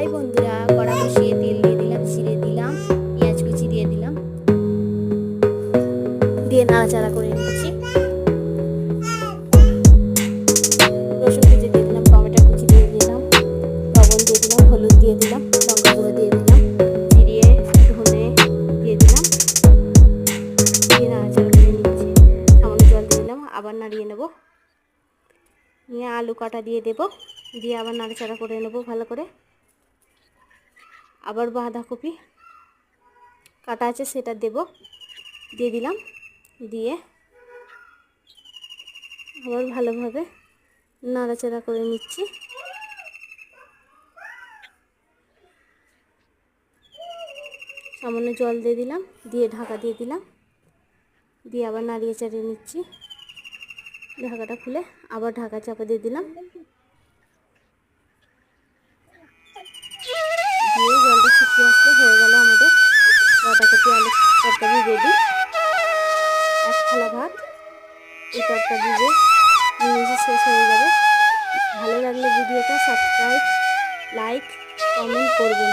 High বন্ধুরা, কড়া বসিয়ে তেল দিয়ে দিলাম, জিরে দিলাম, পেঁয়াজ কুচি দিয়ে দিলাম। দিয়ে নাড়াচাড়া করে নিচ্ছি। রসুন কুচি দিয়ে দিলাম, টমেটো কুচি দিয়ে দিলাম দিয়ে দিলাম, হলুদ দিয়ে দিলাম দিয়ে দিলাম দিয়ে দিলাম। দিয়ে করে জল দিয়ে দিলাম, আবার নাড়িয়ে নেব। নিয়ে আলু কাটা দিয়ে দেব। দিয়ে আবার নাড়াচাড়া করে নেব ভালো করে। আবার বাঁধাকপি কাটা আছে, সেটা দেব। দিয়ে দিলাম, দিয়ে আবার ভালোভাবে নাড়াচাড়া করে নিচ্ছি। সামান্য জল দিয়ে দিলাম, দিয়ে ঢাকা দিয়ে দিলাম, দিয়ে আবার নাড়িয়ে চাড়িয়ে নিচ্ছি। ঢাকাটা খুলে আবার ঢাকা চাপা দিয়ে দিলাম। আলু তরকারি রেডি এক থালা ভাত, এই তরকারি যে নিমেষে শেষ হয়ে যাবে। ভালো লাগলে ভিডিওটা সাবস্ক্রাইব লাইক কমেন্ট করবেন।